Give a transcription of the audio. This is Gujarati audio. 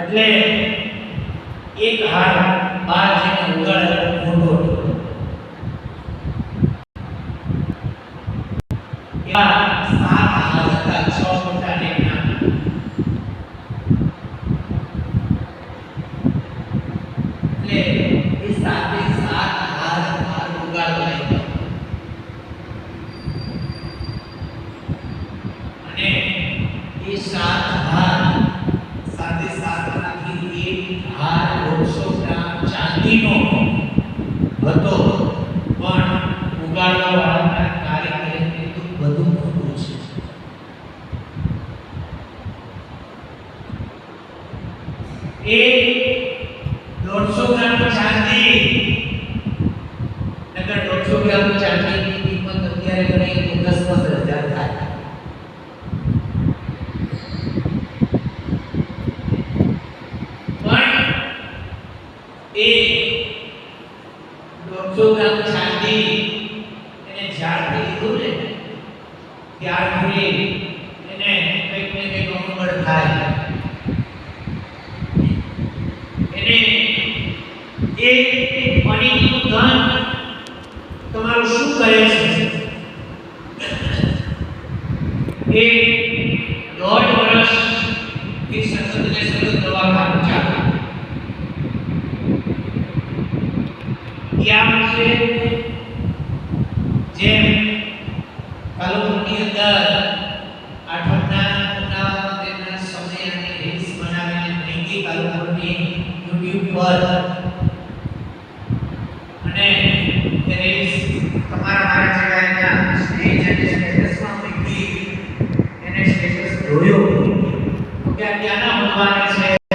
એટલે એક હાર બાર જેને ઉગાડે મોટો હતો. એવા સાત હાર હતા છ મોટા ને એક નાના એટલે એ સાતે સાત હાર હાર ઉગાડવા આવ્યા. અને એ સાત હાર સાતે સાતમાંથી એક હાર દોઢસો ગ્રામ ચાંદીનો હતો પણ ઉગાડવા વાળાના કારીગરે કીધું બધું ખોટું છે એ દોઢસો ગ્રામ ચાંદી નકર દોઢસો ગ્રામ ચાંદીની કિંમત અત્યારે ગણીએ તો દસ એ દોઢસો ગ્રામ ચાંદી એને જ્યારથી લીધું ને, ત્યારથી એને કંઈક ને કંઈક અમંગળ એને એ પાણીનું ધન તમારું શું કરે છે? એ દોઢ વર્ષ એ સતત દવા સતત દવાખાનું ચાલે ત્યાં છે? જેમ કાલોની અંદર આઠમના ઉનાળામાં તેમના સમય અને રીલ્સ બનાવીને નૈતિક કાલોની યુટ્યુબ પર અને તે રીલ્સ તમારા મારા જગ્યાના સ્ટેજ અને સ્ટેટસમાં મૂકી એને સ્ટેટસ જોયો. તો કે ક્યાંના ભગવાન છે?